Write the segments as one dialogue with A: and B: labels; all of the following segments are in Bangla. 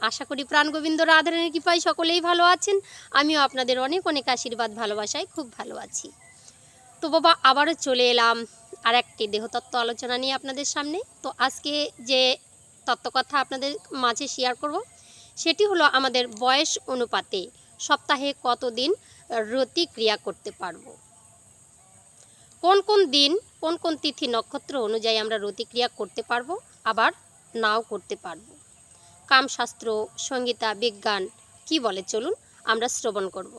A: আশা করি প্রাণ গোবিন্দ রাধারণের কৃপায় সকলেই ভালো আছেন। আমিও আপনাদের অনেক অনেক আশীর্বাদ, ভালোবাসায় খুব ভালো আছি। তো বাবা, আবারও চলে এলাম আর একটি দেহতত্ত্ব আলোচনা নিয়ে আপনাদের সামনে। তো আজকে যে তত্ত্বকথা আপনাদের মাঝে শেয়ার করব, সেটি হলো আমাদের বয়স অনুপাতে সপ্তাহে কতদিন রতি ক্রিয়া করতে পারব? কোন কোন দিন, কোন কোন তিথি নক্ষত্র অনুযায়ী আমরা রতিক্রিয়া করতে পারব, আবার নাও করতে পারব? কামশাস্ত্র, সঙ্গীতা, বিজ্ঞান, কি বলে চলুন, আমরা শ্রবণ করব।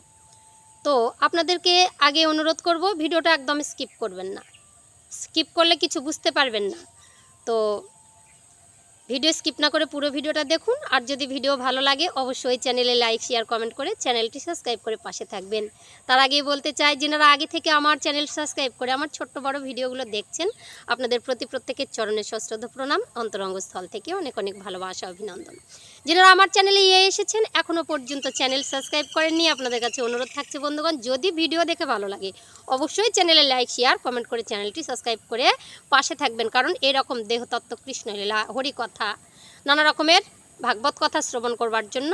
A: তো আপনাদেরকে আগে অনুরোধ করব, ভিডিওটা একদম স্কিপ করবেন না। স্কিপ করলে কিছু বুঝতে পারবেন না। তো ভিডিও স্কিপ না করে পুরো ভিডিওটা দেখুন। আর যদি ভিডিও ভালো লাগে, অবশ্যই চ্যানেলে লাইক, শেয়ার, কমেন্ট করে চ্যানেলটি সাবস্ক্রাইব করে পাশে থাকবেন। তার আগে বলতে চাই যেনারা আগে থেকে আমার চ্যানেল সাবস্ক্রাইব করে আমার ছোট্ট বড় ভিডিওগুলো দেখছেন, আপনাদের প্রতি প্রত্যেকের চরণে সশ্রদ্ধ প্রণাম। অন্তরঙ্গস্থল থেকে অনেক অনেক ভালোবাসা, অভিনন্দন। যেনারা আমার চ্যানেলে ইয়ে এসেছেন এখনও পর্যন্ত চ্যানেল সাবস্ক্রাইব করেননি, আপনাদের কাছে অনুরোধ থাকছে বন্ধুগণ, যদি ভিডিও দেখে ভালো লাগে, অবশ্যই চ্যানেলে লাইক, শেয়ার, কমেন্ট করে চ্যানেলটি সাবস্ক্রাইব করে পাশে থাকবেন। কারণ এরকম দেহতত্ত্ব কৃষ্ণলীলা হরিকথা নানা রকমের ভাগবত কথা শ্রবণ করবার জন্য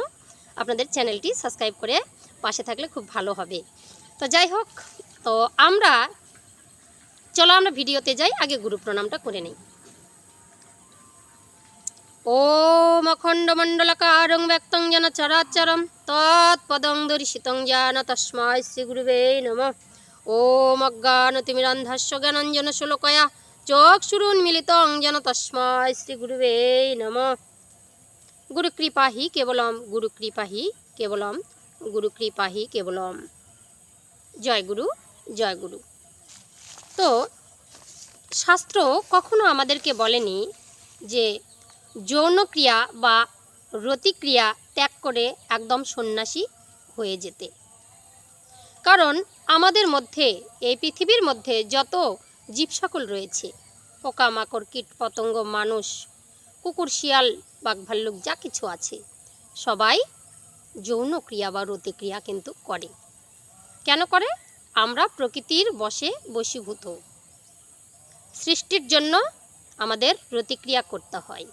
A: আপনাদের চ্যানেলটি সাবস্ক্রাইব করে পাশে থাকলে খুব ভালো হবে। তো যাই হোক, তো আমরা, চলো আমরা ভিডিওতে যাই, আগে গুরু প্রণামটা করে নিই। ওম অখণ্ডমণ্ডলকারং ব্যক্তং চরাচরম, তৎপদং দর্শিতং যেন তস্মায় শ্রীগুরুবে নম। ওম অজ্ঞানতিমিরন্ধস্য জ্ঞানঞ্জন শ্লোকয়া চক্ষুরুন্মিলিতং যেন তস্মায় শ্রীগুরুবে নম। গুরুকৃপাহি কেবলম গুরুকৃপাহি কেবলম গুরুকৃপাহি কেবলম। জয় গুরু জয় গুরু। তো, শাস্ত্র কখনো আমাদেরকে বলেনি যে যৌনক্রিয়া বা রতিক্রিয়া ত্যাগ করে একদম সন্ন্যাসী হয়ে যেতে। কারণ আমাদের মধ্যে, এই পৃথিবীর মধ্যে যত জীব সকল রয়েছে। পোকামাকড় কীট পতঙ্গ মানুষ, কুকুর, শিয়াল বাঘ ভাল্লুক যা কিছু আছে। সবাই যৌন ক্রিয়া বা রতিক্রিয়া কিন্তু করে। কেন করে? আমরা প্রকৃতির বশে বশীভূত। সৃষ্টির জন্য আমাদের প্রতিক্রিয়া করতে হয়।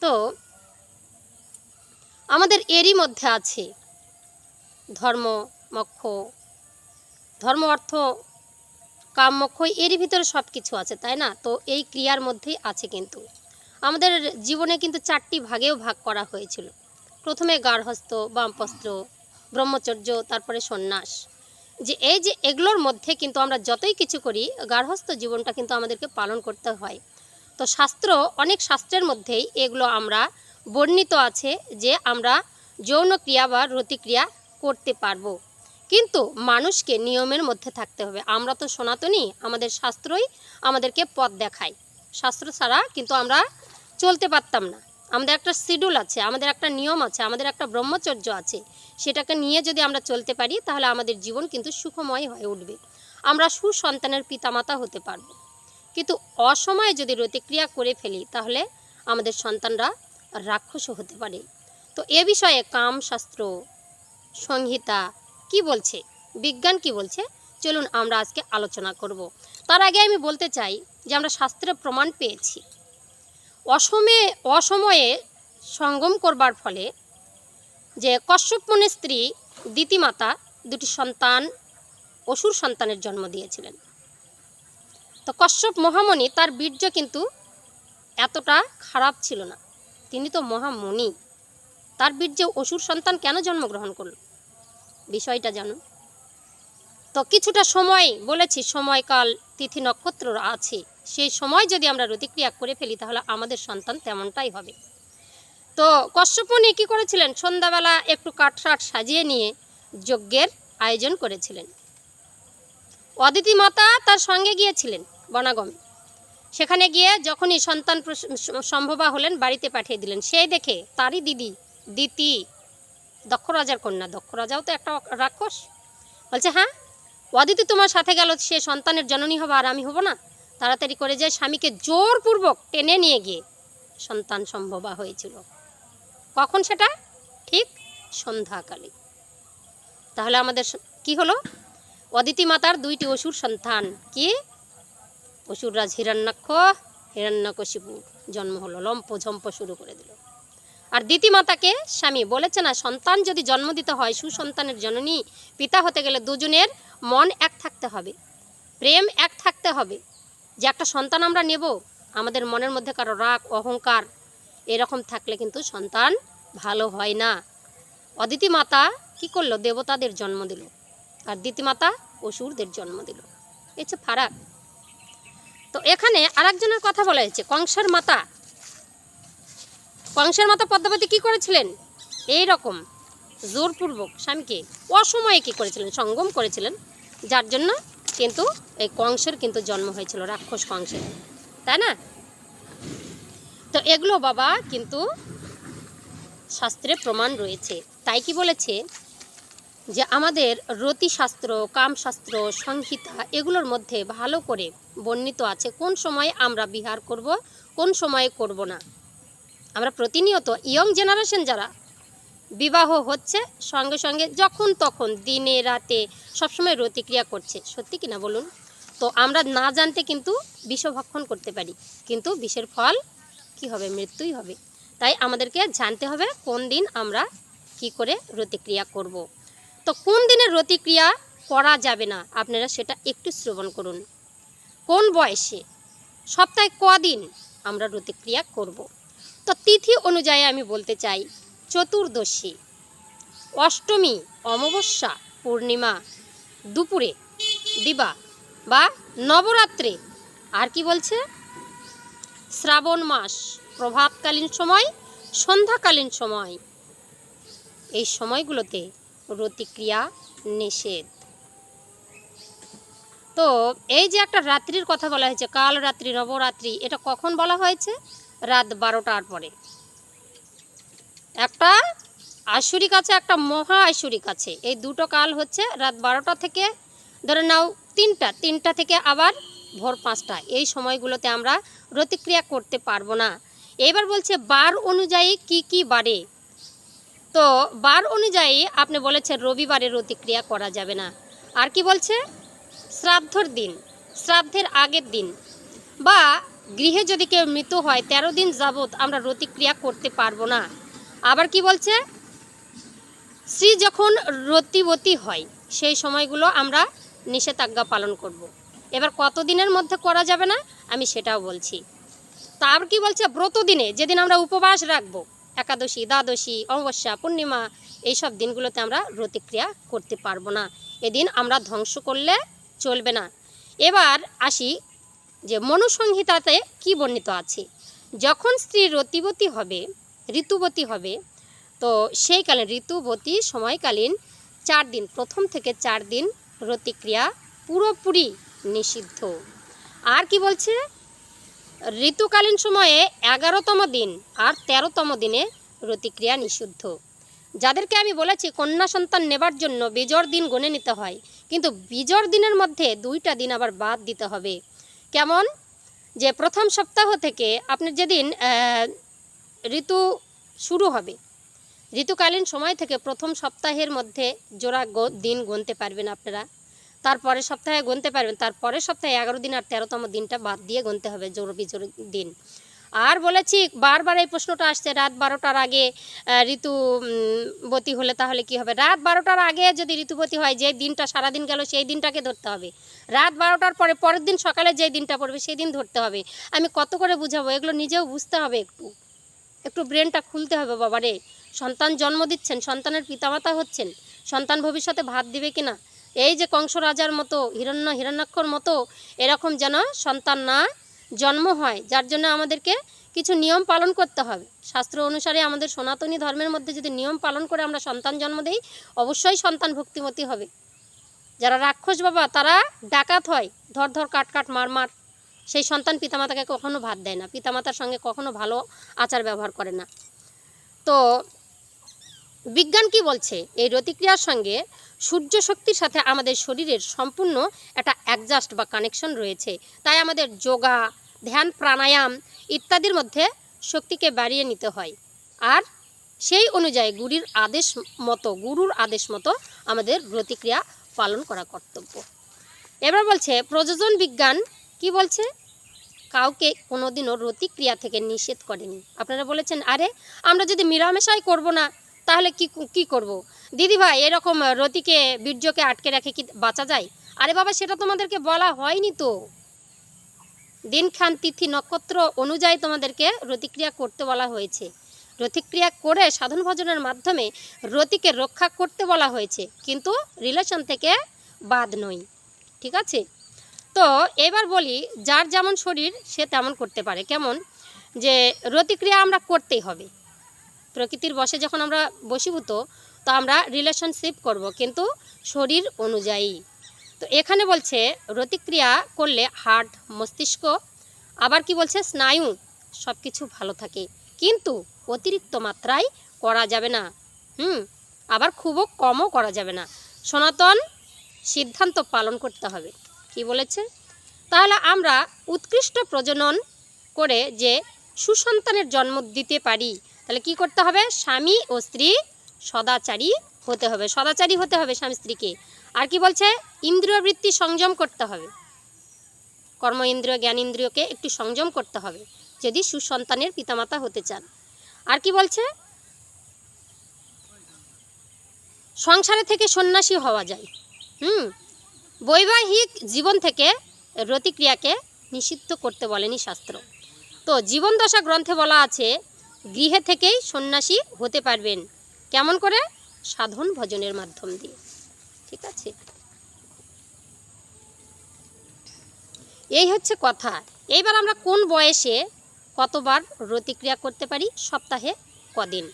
A: তো, আমাদের এরই মধ্যে আছে ধর্ম, মক্ষ। ধর্ম অর্থ কাম মোক্ষ এরই ভিতরে সব কিছু আছে, তাই না? তো এই ক্রিয়ার মধ্যেই আছে কিন্তু। আমাদের জীবনে কিন্তু চারটি ভাগেও ভাগ করা হয়েছিল। প্রথমে গার্হস্থ, বামপস্ত্র, ব্রহ্মচর্য, তারপরে সন্ন্যাস। যে এই যে এগুলোর মধ্যে কিন্তু আমরা যতই কিছু করি, গার্হস্থ জীবনটা কিন্তু আমাদেরকে পালন করতে হয়। তো শাস্ত্র, অনেক শাস্ত্রের মধ্যেই এগুলো আমরা বর্ণিত আছে যে আমরা যৌন ক্রিয়া বা রতিক্রিয়া করতে পারব। কিন্তু মানুষকে নিয়মের মধ্যে থাকতে হবে। আমরা তো সনাতনী, আমাদের শাস্ত্রই আমাদেরকে পথ দেখায়। শাস্ত্র ছাড়া কিন্তু আমরা চলতে পারতাম না। আমাদের একটা শিডিউল আছে, আমাদের একটা নিয়ম আছে, আমাদের একটা ব্রহ্মচর্য আছে। সেটাকে নিয়ে যদি আমরা চলতে পারি, তাহলে আমাদের জীবন কিন্তু সুখময় হয়ে উঠবে। আমরা সুসন্তানের পিতামাতা হতে পারব। কিন্তু অসময়ে যদি রতিক্রিয়া করে ফেলি, তাহলে আমাদের সন্তানরা রাক্ষসও হতে পারে। তো এ বিষয়ে কাম শাস্ত্র, সংহিতা কি বলছে? বিজ্ঞান কি বলছে? চলুন আমরা আজকে আলোচনা করব। তার আগে আমি বলতে চাই যে আমরা শাস্ত্রে প্রমাণ পেয়েছি। অসমে, অসময়ে সঙ্গম করবার ফলে যে কশ্যপ স্ত্রী দিতিমাতা দুটি সন্তান, অসুর সন্তানের জন্ম দিয়েছিলেন। তো কশ্যপ মহামণি তার বীর্য কিন্তু এতটা খারাপ ছিল না। তিনি তো মহামণি। তার বীর্যে অসুর সন্তান কেন জন্মগ্রহণ করল? বিষয়টা জানুন। তো কিছুটা সময় বলেছি, সময়কাল, তিথি নক্ষত্র আছে। সেই সময় যদি আমরা রতিক্রিয়া করে ফেলি, তাহলে আমাদের সন্তান তেমনটাই হবে। তো কশ্যপনি কী করেছিলেন? সন্ধ্যাবেলা একটু কাঠসাট সাজিয়ে নিয়ে যজ্ঞের আয়োজন করেছিলেন। অদিতি মাতা তার সঙ্গে গিয়েছিলেন বনাগমে। সেখানে গিয়ে যখনই সন্তান সম্ভবা হলেন, বাড়িতে পাঠিয়ে দিলেন। সেই দেখে তারই দিদি, দিতি দক্ষ রাজার কন্যা, দক্ষ রাজাও তো একটা রাক্ষস। বলছে হ্যাঁ অদিতি তোমার সাথে গেল, সে সন্তানের জননী হবে আর আমি হব না। তাড়াতাড়ি করে যে স্বামীকে জোরপূর্বক টেনে নিয়ে গিয়ে সন্তান সম্ভবা হয়েছিল। কখন সেটা? ঠিক সন্ধ্যাকালে। তাহলে আমাদের কি হলো? অদিতি মাতার দুইটি অসুর সন্তান কি? অসুররাজ হিরণ্যাক্ষ হিরণ্যকশিপুর জন্ম হলো লম্প ঝম্প শুরু করে দিল। আর দিতি মাতাকে স্বামী বলেছে না, সন্তান যদি জন্ম দিতে হয়, সুসন্তানের জননী, পিতা হতে গেলে দুজনের মন এক থাকতে হবে, প্রেম এক থাকতে হবে। যে একটা সন্তান আমরা নেব, আমাদের মনের মধ্যে কারও রাগ, অহংকার এরকম থাকলে কিন্তু সন্তান ভালো হয় না। অদিতি মাতা কি করল? দেবতাদের জন্ম দিল আর দিতি মাতা অসুরদের জন্ম দিল। এই হচ্ছে ফারাক। তো এখানে আরেকজনের কথা বলা হয়েছে, কংসের মাতা কংসের মাতা পদ্মাবতী কি করেছিলেন? এই রকম। জোরপূর্বক স্বামীকে অসময়ে কি করেছিলেন? সঙ্গম করেছিলেন। যার জন্য কিন্তু এই কংসের কিন্তু জন্ম হয়েছিল, রাক্ষস কংসের। তাই না? তো এগুলো বাবা কিন্তু শাস্ত্রে প্রমাণ রয়েছে। তাই কি বলেছে? যে আমাদের রতিশাস্ত্র, কামশাস্ত্র, সংহিতা এগুলোর মধ্যে ভালো করে বর্ণিত আছে। কোন সময়ে আমরা বিহার করব, কোন সময়ে করব না। আমরা প্রতিনিয়ত ইয়ং জেনারেশন যারা বিবাহ হচ্ছে, সঙ্গে সঙ্গে যখন তখন, দিনে, রাতে সবসময় রতিক্রিয়া করছে। সত্যি কিনা বলুন? তো আমরা না জানতে কিন্তু বিষভক্ষণ করতে পারি। কিন্তু বিষের ফল কি হবে? মৃত্যুই হবে। তাই আমাদেরকে জানতে হবে কোন দিন আমরা কি করে রতিক্রিয়া করব। তো কোন দিনের রতিক্রিয়া করা যাবে না? আপনারা সেটা একটু শ্রবণ করুন। কোন বয়সে? সপ্তাহে কদিন আমরা রতিক্রিয়া করব। তো তিথি অনুযায়ী আমি বলতে চাই, চতুর্দশী, অষ্টমী, অমাবস্যা, পূর্ণিমা, দুপুরে দিবা বা নবরাত্রে। আর কি বলছে? শ্রাবণ মাস, প্রভাতকালীন সময়, সন্ধ্যাকালীন সময়। এই সময়গুলোতে রতিক্রিয়া নিষেধ। তো এই যে একটা রাত্রির কথা বলা হয়েছে কাল রাত্রি নবরাত্রি, এটা কখন বলা হয়েছে? রাত বারোটার পরে। একটা আশুরিক আছে একটা মহা আশুরিক আছে এই দুটো কাল হচ্ছে রাত বারোটা থেকে, ধরে নাও তিনটা তিনটা থেকে আবার ভোর পাঁচটা। এই সময়গুলোতে আমরা প্রতিক্রিয়া করতে পারব না। এবার বলছে বার অনুযায়ী কি কি বারে? তো বার অনুযায়ী আপনি বলেছেন রবিবারে রতিক্রিয়া করা যাবে না। আর কি বলছে? শ্রাদ্ধর দিন, শ্রাদ্ধের আগের দিন। বা গৃহে যদি কেউ মৃত হয়, তেরো দিন যাবৎ আমরা রতিক্রিয়া করতে পারব না। আবার কি বলছে? স্ত্রী যখন রতিবতী হয়, সেই সময়গুলো আমরা নিষেধাজ্ঞা পালন করব। এবার কত দিনের মধ্যে করা যাবে না, আমি সেটাও বলছি। তার কি বলছে? ব্রত দিনে যেদিন আমরা উপবাস রাখব, একাদশী, দ্বাদশী, অমাবস্যা, পূর্ণিমা, এইসব দিনগুলোতে আমরা রতিক্রিয়া করতে পারব না। এদিন আমরা ধ্বংস করলে চলবে না। এবার আসি যে মনুসংহিতাতে কি বর্ণিত আছে? যখন স্ত্রী রতিবতী হবে, ঋতুবতী হবে, তো সেইকালীন ঋতুবতী সময়কালীন চার দিন, প্রথম থেকে চার দিন রতিক্রিয়া পুরোপুরি নিষিদ্ধ। আর কি বলছে? ঋতুকালীন সময়ে এগারোতম দিন আর তেরোতম দিনে রতিক্রিয়া নিষিদ্ধ। যাদেরকে আমি বলেছি, কন্যা সন্তান নেবার জন্য বিজর দিন গণে নিতে হয়। কিন্তু বিজর দিনের মধ্যে দুইটা দিন আবার বাদ দিতে হবে। কেমন? যে প্রথম সপ্তাহ থেকে আপনি যেদিন ঋতু শুরু হবে, ঋতুকালীন সময় থেকে প্রথম সপ্তাহের মধ্যে জোড়া দিন গুনতে পারবেন আপনারা। তারপরে সপ্তাহে গুনতে পারবেন তারপরে সপ্তাহে এগারো দিন আর তেরোতম দিনটা বাদ দিয়ে গুনতে হবে জোর বিজোর দিন। আর বলেছি বারবার এই প্রশ্নটা আসছে রাত বারোটার আগে আহ, ঋতু বতী হলে তাহলে কি হবে? রাত বারোটার আগে যদি ঋতুবতী হয় যে দিনটা সারাদিন গেল সেই দিনটাকে ধরতে হবে। রাত বারোটার পরে পরের দিন সকালে যে দিনটা পড়বে সেই দিন ধরতে হবে। আমি কত করে বুঝাবো? এগুলো নিজেও বুঝতে হবে একটু। একটু ব্রেনটা খুলতে হবে বাবারে সন্তান জন্ম দিচ্ছেন সন্তানের পিতামাতা হচ্ছেন। সন্তান ভবিষ্যতে ভাত দিবে কিনা? এই যে কংস রাজার মতো হিরণ্য হিরণ্যাক্ষর মতো এরকম যেন সন্তান না জন্ম হয়, যার জন্য আমাদেরকে কিছু নিয়ম পালন করতে হবে। শাস্ত্র অনুসারে আমাদের সনাতনী ধর্মের মধ্যে যদি নিয়ম পালন করে আমরা সন্তান জন্ম দেই, অবশ্যই সন্তান ভক্তিমতী হবে। যারা রাক্ষস বাবা, তারা ডাকাত হয়, ধর ধর, কাট কাট, মার মার। সেই সন্তান পিতামাতাকে কখনো ভাত দেয় না। পিতামাতার সঙ্গে কখনো ভালো আচার ব্যবহার করে না। তো বিজ্ঞান কি বলছে? এই রতিক্রিয়ার সঙ্গে সূর্য শক্তির সাথে আমাদের শরীরের সম্পূর্ণ একটা অ্যাডজাস্ট বা কানেকশন রয়েছে। তাই আমাদের যোগা, ধ্যান, প্রাণায়াম ইত্যাদির মধ্যে শক্তিকে বাড়িয়ে নিতে হয়। আর সেই অনুযায়ী গুরুর আদেশ মতো, গুরুর আদেশ মতো আমাদের রতিক্রিয়া পালন করা কর্তব্য। এবার বলছে, প্রযোজন বিজ্ঞান কি বলছে? কাউকে কোনোদিনও রতিক্রিয়া থেকে নিষেধ করেনি। আপনারা বলেছেন, আরে, আমরা যদি মিলামেশাই করব না তাহলে কি কি করব। দিদি ভাই, এরকম রতিকে, বীর্যকে আটকে রেখে কি বাঁচা যায়? আরে বাবা, সেটা তোমাদেরকে বলা হয়নি তো। দিনখান তিথি নক্ষত্র অনুযায়ী তোমাদেরকে রতিক্রিয়া করতে বলা হয়েছে। রতিক্রিয়া করে সাধন ভজনের মাধ্যমে রতিকে রক্ষা করতে বলা হয়েছে। কিন্তু রিলেশন থেকে বাদ নই। ঠিক আছে? তো এবার বলি, যার যেমন শরীর, সে তেমন করতে পারে। কেমন? যে রতিক্রিয়া আমরা করতেই হবে। প্রকৃতির বসে যখন আমরা বসীভূত, তো আমরা রিলেশনশিপ করব কিন্তু শরীর অনুযায়ী। তো এখানে বলছে, রতিক্রিয়া করলে হার্ট মস্তিষ্ক, আবার কি বলছে, স্নায়ু সব কিছু ভালো থাকে। কিন্তু অতিরিক্ত মাত্রায় করা যাবে না। হুম, আবার খুবও কমও করা যাবে না। সনাতন সিদ্ধান্ত পালন করতে হবে। কি বলেছে? তাহলে আমরা উৎকৃষ্ট প্রজনন করে যে সুসন্তানের জন্ম দিতে পারি তাহলে কি করতে হবে? স্বামী ও স্ত্রী সদাচারী হতে হবে। সদাচারী হতে হবে স্বামী স্ত্রীকে। আর কি বলছে? ইন্দ্রিয় বৃত্তি সংযম করতে হবে। কর্ম ইন্দ্রিয়, জ্ঞান ইন্দ্রিয়কে একটু সংযম করতে হবে, যদি সুসন্তানের পিতামাতা হতে চান। আর কি বলছে? সংসারে থেকে সন্ন্যাসী হওয়া যায়। হুম? বৈবাহিক জীবন থেকে রতিক্রিয়াকে নিষিদ্ধ করতে বলেনি শাস্ত্র। তো জীবন দশা গ্রন্থে বলা আছে গৃহে থেকেই সন্ন্যাসী হতে পারবেন। কেমন করে? সাধন ভজনের মাধ্যম দিয়ে। ঠিক আছে? এই হচ্ছে কথা। এইবার আমরা কোন বয়সে কতবার রতিক্রিয়া করতে পারি? সপ্তাহে কদিন।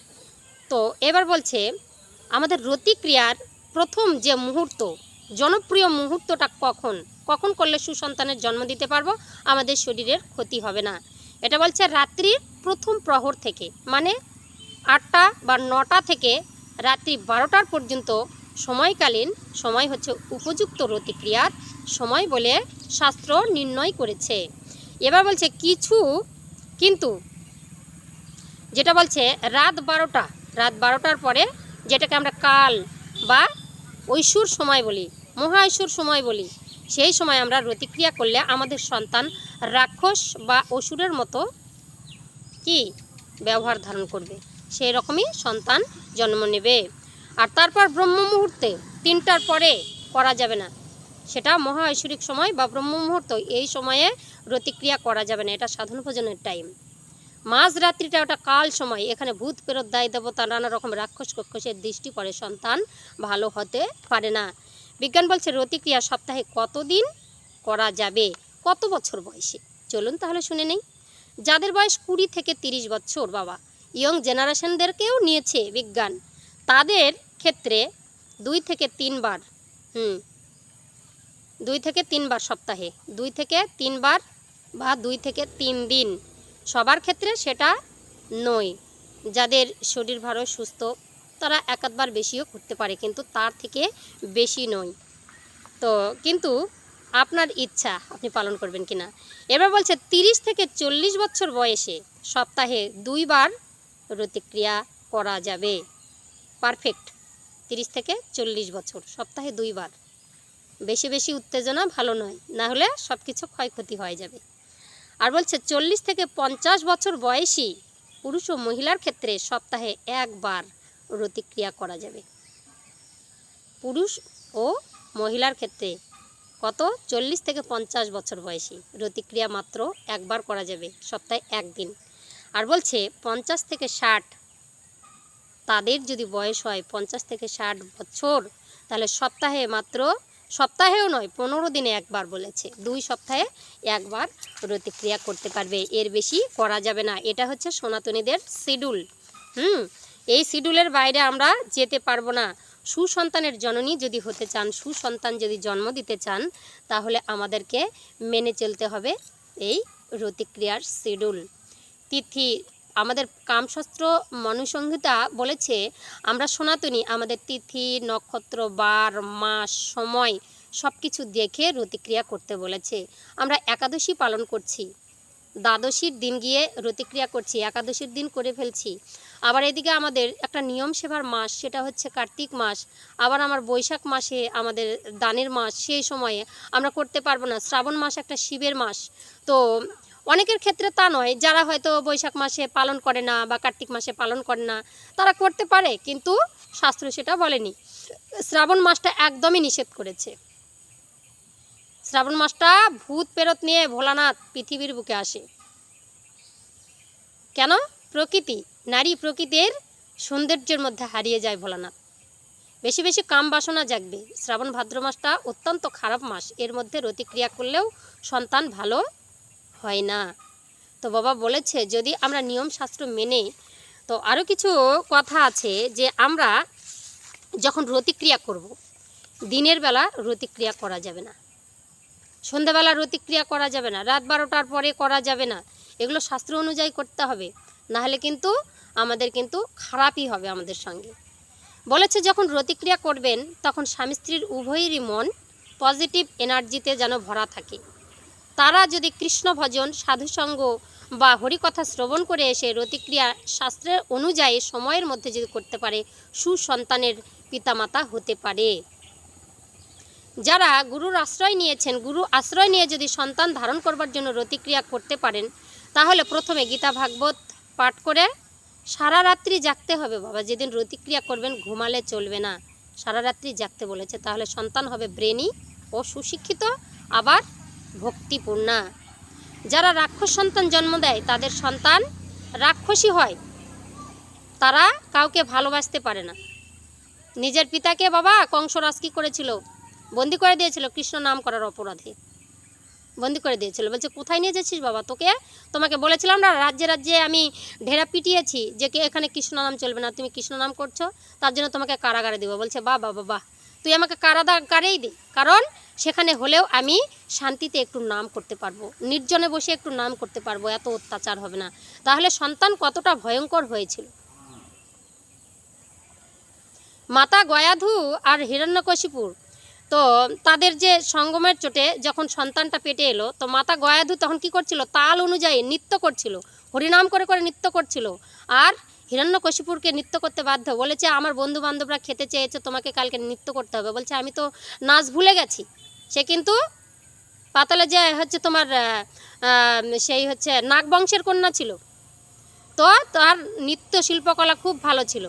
A: তো এবার বলছে, আমাদের রতিক্রিয়ার প্রথম যে মুহূর্ত, জনপ্রিয় মুহূর্তটা কখন? কখন করলে সুসন্তানের জন্ম দিতে পারব? আমাদের শরীরের ক্ষতি হবে না। এটা বলছে রাত্রির প্রথম প্রহর থেকে মানে আটটা বা নটা থেকে রাত্রি বারোটার পর্যন্ত সময়কালীন, সময় হচ্ছে উপযুক্ত রতিক্রিয়ার সময় বলে শাস্ত্র নির্ণয় করেছে। এবার বলছে কিছু, কিন্তু যেটা বলছে রাত বারোটা, রাত বারোটার পরে যেটাকে আমরা কাল বা ঐশ্বর সময় বলি, মহা ঐশ্বর সময় বলি সেই সময় আমরা রতিক্রিয়া করলে আমাদের সন্তান রাক্ষস বা অসুরের মতো কি ব্যবহার ধারণ করবে? সেই রকমই সন্তান জন্ম নেবে। আর তারপর ব্রহ্ম মুহূর্তে তিনটার পরে করা যাবে না। সেটা মহা ঐশ্বরিক সময় বা ব্রহ্ম মুহূর্ত, এই সময়ে রতিক্রিয়া করা যাবে না। এটা সাধন ভোজনের টাইম মাঝ রাত্রিটা ওটা কাল সময়। এখানে ভূত পেরত দায়, দেবতা, নানা রকম রাক্ষস কক্ষসের দৃষ্টি পড়ে। সন্তান ভালো হতে পারে না। বিজ্ঞান বলছে রতিক্রিয়া সপ্তাহে কতদিন করা যাবে? কত বছর বয়সে? চলুন তাহলে শুনে নেই। যাদের বয়স কুড়ি থেকে তিরিশ বছর, বাবা, ইয়ং জেনারেশনদেরকেও নিয়েছে বিজ্ঞান। তাদের ক্ষেত্রে দুই থেকে তিনবার, হুম, দুই থেকে তিনবার সপ্তাহে, দুই থেকে তিনবার বা দুই থেকে তিন দিন। সবার ক্ষেত্রে সেটা নয়। যাদের শরীর ভালো, সুস্থ তারা এক আধবার বেশিও করতে পারে, কিন্তু তার থেকে বেশি নয়। তো কিন্তু আপনার ইচ্ছা আপনি পালন করবেন কি না এবার বলছে, তিরিশ থেকে চল্লিশ বছর বয়সে সপ্তাহে দুইবার রতিক্রিয়া করা যাবে। পারফেক্ট। তিরিশ থেকে চল্লিশ বছর, সপ্তাহে দুইবার। বেশি বেশি উত্তেজনা ভালো নয়, না হলে সব কিছু ক্ষয়ক্ষতি হয়ে যাবে। আর বলছে, চল্লিশ থেকে পঞ্চাশ বছর বয়সী পুরুষ ও মহিলার ক্ষেত্রে সপ্তাহে একবার রতিক্রিয়া করা যাবে। পুরুষ ও মহিলার ক্ষেত্রে কত? চল্লিশ থেকে পঞ্চাশ বছর বয়সী। রতিক্রিয়া মাত্র একবার করা যাবে, সপ্তাহে একদিন। আর বলছে, পঞ্চাশ থেকে ষাট তাদের যদি বয়স হয়, পঞ্চাশ থেকে ষাট বছর, তাহলে সপ্তাহে মাত্র, সপ্তাহেও নয়, পনেরো দিনে একবার বলেছে। দুই সপ্তাহে একবার প্রতিক্রিয়া করতে পারবে। এর বেশি করা যাবে না। এটা হচ্ছে সনাতনীদের শিডিউল। হুম? এই শিডিউলের বাইরে আমরা যেতে পারব না। সুসন্তানের জননী যদি হতে চান, সুসন্তান যদি জন্ম দিতে চান, তাহলে আমাদেরকে মেনে চলতে হবে এই রতিক্রিয়ার শিডিউল তিথি, আমাদের কামশাস্ত্র মনুসংহিতা বলেছে, আমরা সনাতনী, আমাদের তিথি, নক্ষত্র, বার, মাস, সময় সব কিছু দেখে রতিক্রিয়া করতে বলেছে। আমরা একাদশী পালন করছি। দ্বাদশীর দিন গিয়ে রতিক্রিয়া করছি, একাদশীর দিন করে ফেলছি। আবার এদিকে আমাদের একটা নিয়ম সেবার মাস, সেটা হচ্ছে কার্তিক মাস। আবার আমার বৈশাখ মাসে আমাদের দানের মাস, সেই সময়ে আমরা করতে পারব না। শ্রাবণ মাস একটা শিবের মাস। তো অনেকের ক্ষেত্রে তা নয়, যারা হয়তো বৈশাখ মাসে পালন করে না বা কার্তিক মাসে পালন করে না, তারা করতে পারে, কিন্তু শাস্ত্র সেটা বলেনি। শ্রাবণ মাসটা একদমই নিষেধ করেছে। শ্রাবণ মাসটা ভূত পেরত নিয়ে ভোলানাথ পৃথিবীর বুকে আসে। কেন? প্রকৃতি। নারী প্রকৃতির সৌন্দর্যের মধ্যে হারিয়ে যায় ভোলানাথ। বেশি বেশি কাম বাসনা জাগবে। শ্রাবণ ভাদ্র মাসটা অত্যন্ত খারাপ মাস। এর মধ্যে রতিক্রিয়া করলেও সন্তান ভালো হয় না। তো বাবা বলেছে, যদি আমরা নিয়ম শাস্ত্র মেনে, তো আরও কিছু কথা আছে যে আমরা যখন রতিক্রিয়া করব, দিনের বেলা রতিক্রিয়া করা যাবে না। সন্ধ্যাবেলা রতিক্রিয়া করা যাবে না। রাত বারোটার পরে করা যাবে না। এগুলো শাস্ত্র অনুযায়ী করতে হবে। নাহলে কিন্তু আমাদের কিন্তু খারাপই হবে আমাদের সঙ্গে। বলেছে যখন রতিক্রিয়া করবেন, তখন স্বামী স্ত্রীর উভয়েরই মন পজিটিভ এনার্জিতে যেন ভরা থাকে। তারা যদি কৃষ্ণ ভজন সাধুসঙ্গ বা হরিকথা শ্রবণ করে এসে রতিক্রিয়া শাস্ত্রের অনুযায়ী সময়ের মধ্যে যদি করতে পারে, সুসন্তানের পিতামাতা হতে পারে। যারা গুরুর আশ্রয় নিয়েছেন, গুরু আশ্রয় নিয়ে যদি সন্তান ধারণ করবার জন্য রতিক্রিয়া করতে পারেন, তাহলে প্রথমে গীতা ভাগবত পাঠ করে সারা রাত্রি জাগতে হবে বাবা। যেদিন রতিক্রিয়া করবেন, ঘুমালে চলবে না। সারা রাত্রি জাগতে বলেছে। তাহলে সন্তান হবে ব্রেনি ও সুশিক্ষিত, আবার ভক্তিপূর্ণা। যারা রাক্ষস সন্তান জন্ম দেয়, তাদের সন্তান রাক্ষসী হয়। তারা কাউকে ভালোবাসতে পারে না। নিজের পিতাকে বাবা কংসরাজ কী করেছিল? বন্দি করে দিয়েছিল। কৃষ্ণ নাম করার অপরাধে। বন্দি করে দিয়েছিল। বলছে, কোথায় নিয়ে যাচ্ছিস বাবা তোকে? তোমাকে বলেছিলাম না, রাজ্যে রাজ্যে আমি ঢেরা পিটিয়েছি যে কে, এখানে কৃষ্ণ নাম চলবে না, তুমি কৃষ্ণ নাম করছ, তার জন্য তোমাকে কারাগারে দেবো। বলছে বা বাবা বাহ, তুই আমাকে কারাগারেই দে, কারণ সেখানে হলেও আমি শান্তিতে একটু নাম করতে পারব, নির্জনে বসে একটু নাম করতে পারব, এত অত্যাচার হবে না। তাহলে সন্তান কতটা ভয়ঙ্কর হয়েছিল। মাতা গয়াধু আর হিরণ্যকশিপুর তো তাদের যে সঙ্গমের চোটে যখন সন্তানটা পেটে এলো, তো মাতা গয়াধু তখন কি করছিল? তাল অনুযায়ী নৃত্য করছিল, হরিনাম করে করে নৃত্য করছিল। আর হিরণ্যকশিপুরকে নৃত্য করতে বাধ্য, বলেছে, আমার বন্ধু বান্ধবরা খেতে চেয়েছে, তোমাকে কালকে নৃত্য করতে হবে। বলছে, আমি তো নাচ ভুলে গেছি। সে কিন্তু পাতালে যে হচ্ছে তোমার সেই হচ্ছে নাগবংশের কন্যা ছিল। তো তার নৃত্য শিল্পকলা খুব ভালো ছিল।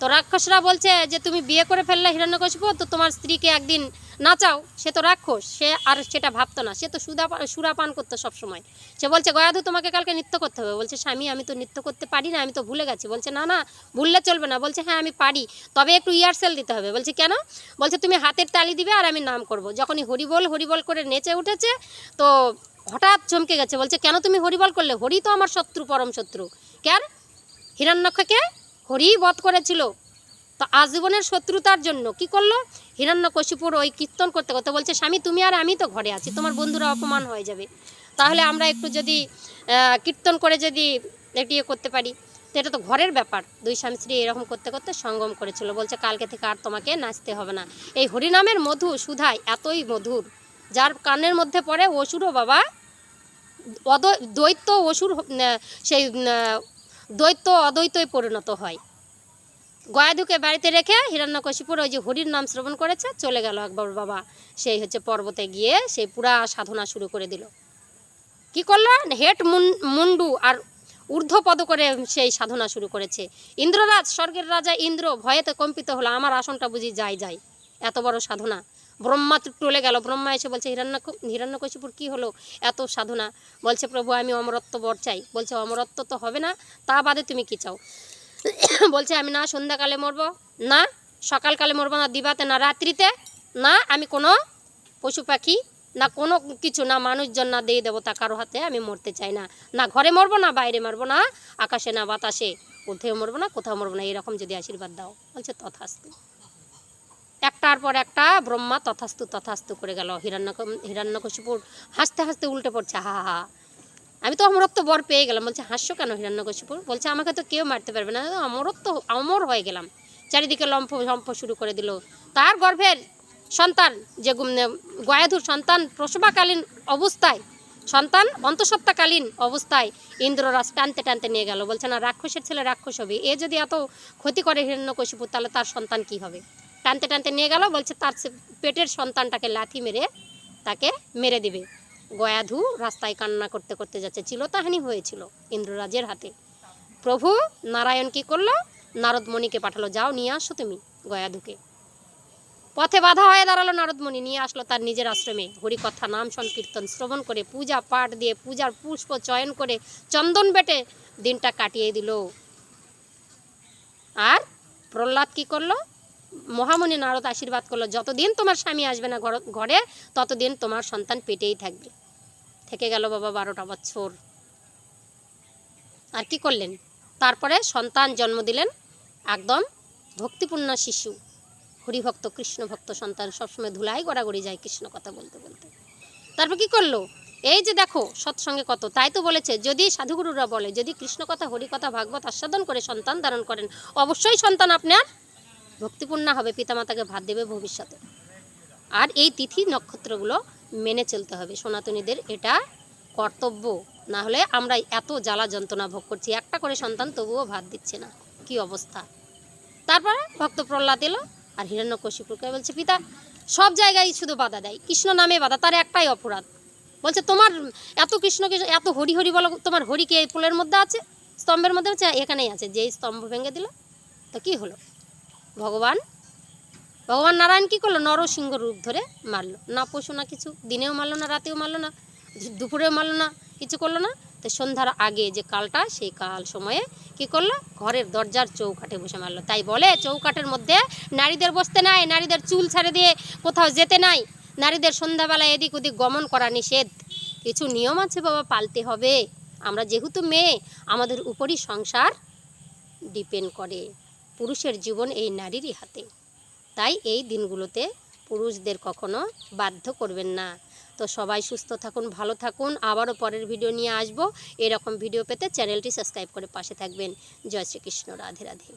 A: তো রাক্ষসরা বলছে যে তুমি বিয়ে করে ফেললে হিরণ্যকশিপু, তো তোমার স্ত্রীকে একদিন নাচাও সে তো রাক্ষস, সে আর সেটা ভাবতো না, সে তো সুদা সুরা পান করতো সবসময়। সে বলছে গয়াধু তোমাকে কালকে নৃত্য করতে হবে। বলছে, স্বামী, আমি তো নৃত্য করতে পারি না, আমি তো ভুলে গেছি। বলছে, না না, ভুললে চলবে না। বলছে হ্যাঁ আমি পারি, তবে একটু ইয়ারসেল দিতে হবে। বলছে, কেন? বলছে, তুমি হাতের তালি দিবে আর আমি নাম করব। যখনই হরিবল হরিবল করে নেচে উঠেছে, তো হঠাৎ চমকে গেছে। বলছে, কেন তুমি হরিবল করলে? হরি তো আমার শত্রু, পরম শত্রু। কেন? হিরণ্যক্ষকে হরি বধ করেছিল। তো আজীবনের শত্রুতার জন্য কি করল? হিরণ্যকশিপুর ওই কীর্তন করতে করতে বলছে, স্বামী, তুমি আর আমি তো ঘরে আছি, তোমার বন্ধুরা অপমান হয়ে যাবে। তাহলে আমরা একটু যদি কীর্তন করে যদি একটু ইয়ে করতে পারি। তো এটা তো ঘরের ব্যাপার। দুই স্বামী স্ত্রী এরকম করতে করতে সঙ্গম করেছিল। বলছে, কালকে থেকে আর তোমাকে নাচতে হবে না। এই হরিনামের মধু সুধাই এতই মধুর, যার কানের মধ্যে পড়ে অসুরও বাবা অদ দ্বৈত অসুর সেই দ্বৈত অদ্বৈতই পরিণত হয়। গয়াধুকে বাড়িতে রেখে হিরণ্যকশিপুর ওই যে হরির নাম শ্রবণ করেছে, চলে গেল একবার বাবা। সেই হচ্ছে পর্বতে গিয়ে সেই পুরা সাধনা শুরু করে দিল। কি করল? হেট মুন- মুন্ডু আর ঊর্ধ্বপদ করে সেই সাধনা শুরু করেছে। ইন্দ্ররাজ, স্বর্গের রাজা ইন্দ্র ভয়েতে কম্পিত হলো, আমার আসনটা বুঝি যাই যাই। এত বড় সাধনা। ব্রহ্মা টলে গেল। ব্রহ্মা এসে বলছে হিরণ্য হিরণ্যকশিপুর কি হলো? এত সাধনা। বলছে, প্রভু, আমি অমরত্ব বর চাই। বলছে, অমরত্ব তো হবে না, তা বাদে তুমি কি চাও? বলছে, আমি না সন্ধ্যাকালে মরবো, না সকালকালে মরবো, না দিবাতে, না রাত্রিতে, না আমি কোনো পশু পাখি, না কোনো কিছু, না মানুষজন, না দিয়ে দেবতা কারও হাতে আমি মরতে চাই না। না ঘরে মরবো, না বাইরে মরবো, না আকাশে, না বাতাসে ঊর্ধ্বেও মরবো না, কোথাও মরবো না, এরকম যদি আশীর্বাদ দাও। বলছে, তথাস্তু। একটার পর একটা ব্রহ্মা তথাস্তু তথাস্তু করে গেল। হিরণ্য হিরণ্যকশিপুর হাসতে হাসতে উল্টে পড়ছে, হা হা হা। আমি তো অমরত্ব বর পেয়ে গেলাম। বলছে হাস্য কেন হিরণ্যকশিপুর? বলছে, আমাকে তো কেউ মারতে পারবে না। অমরত্ব, অমর হয়ে গেলাম। চারিদিকে লম্ফ ঝম্প শুরু করে দিল। তার গর্ভের সন্তান, যে গয়াধুর সন্তান প্রসবাকালীন অবস্থায়, সন্তান অন্তঃসত্ত্বাকালীন অবস্থায় ইন্দ্ররাজ টানতে টানতে নিয়ে গেল। বলছে, না, রাক্ষসের ছেলে রাক্ষস হবে। এ যদি এত ক্ষতি করে হিরণ্যকশিপুর, তাহলে তার সন্তান কি হবে? টানতে টানতে নিয়ে গেল, বলছে তার পেটের সন্তানটাকে লাথি মেরে তাকে মেরে দিবে। গয়াধু রাস্তায় কান্না করতে করতে যাচ্ছে। চিলতাহানি হয়েছিল ইন্দ্ররাজের হাতে। প্রভু নারায়ণ কি করল? নারদমণিকে পাঠালো, যাও নিয়ে আসো তুমি গয়াধুকে। পথে বাধা হয়ে দাঁড়াল নারদমণি নিয়ে আসলো তার নিজের আশ্রমে। হরিকথা নাম সংকীর্তন, শ্রবণ করে, পূজা পাঠ দিয়ে, পূজার পুষ্প চয়ন করে, চন্দন বেটে দিনটা কাটিয়ে দিল। আর প্রহ্লাদ কি করল? মহামণি নারদ আশীর্বাদ করল, যতদিন তোমার স্বামী আসবে না ঘরে ততদিন তোমার সন্তান পেটেই থাকবে। থেকে গেল বাবা বারোটা বছর। আর কি করলেন? তারপরে সন্তান জন্ম দিলেন একদম ভক্তিপূর্ণ শিশু, হরিভক্ত কৃষ্ণ ভক্ত সন্তান, সবসময় ধুলাই গড়াগড়ি যায় কৃষ্ণ কথা বলতে বলতে। তারপর কি করল? এই যে দেখো, সৎসঙ্গে কত, তাই তো বলেছে, যদি সাধুগুরুরা বলে, যদি কৃষ্ণ কথা, হরি কথা, ভাগবত আস্বাদন করে সন্তান ধারণ করেন, অবশ্যই সন্তান আপনার ভক্তিপূর্ণ হবে, পিতামাতাকে ভাত দেবে ভবিষ্যতে। আর এই তিথি নক্ষত্রগুলো মেনে চলতে হবে। সনাতনীদের এটা কর্তব্য। না হলে আমরা এত জ্বালা যন্ত্রণা ভোগ করছি, একটা করে সন্তান তবুও ভাত দিচ্ছে না। কি অবস্থা? তারপরে ভক্ত প্রহ্লাদ এলো আর হিরণ্যকশিপুরকে বলছে, পিতা, সব জায়গায় শুধু বাধা দেয়। কৃষ্ণ নামে বাধা, তার একটাই অপরাধ। বলছে, তোমার এত কৃষ্ণ কৃষ্ণকে এত হরি হরি বলো, তোমার হরি কি এই ফুলের মধ্যে আছে? স্তম্ভের মধ্যে আছে? এখানেই আছে। যেই স্তম্ভ ভেঙে দিল, তো কি হলো? ভগবান? ভগবান নারায়ণ কি করল? নরসিংহ রূপ ধরে মারলো। না পশু, না কিছু। দিনেও মারলো না, রাতেও মারলো না দুপুরেও মারলো না, কিছু করল না। তো সন্ধ্যার আগে যে কালটা, সেই কাল সময়ে কি করল? ঘরের দরজার চৌকাঠে বসে মারলো। তাই বলে, চৌকাঠের মধ্যে নারীদের বসতে নাই, নারীদের চুল ছেড়ে দিয়ে কোথাও যেতে নাই। নারীদের সন্ধ্যাবেলায় এদিক ওদিক গমন করা নিষেধ। কিছু নিয়ম আছে বাবা, পালতে হবে। আমরা যেহেতু মেয়ে, আমাদের উপরই সংসার ডিপেন্ড করে। পুরুষের জীবন এই নারীরই হাতে। তাই এই দিনগুলোতে পুরুষদের কখনো বাধ্য করবেন না। তো সবাই সুস্থ থাকুন, ভালো থাকুন। আবারও পরের ভিডিও নিয়ে আসব। এরকম ভিডিও পেতে চ্যানেলটি সাবস্ক্রাইব করে পাশে থাকবেন। জয় শ্রীকৃষ্ণ। রাধে রাধে।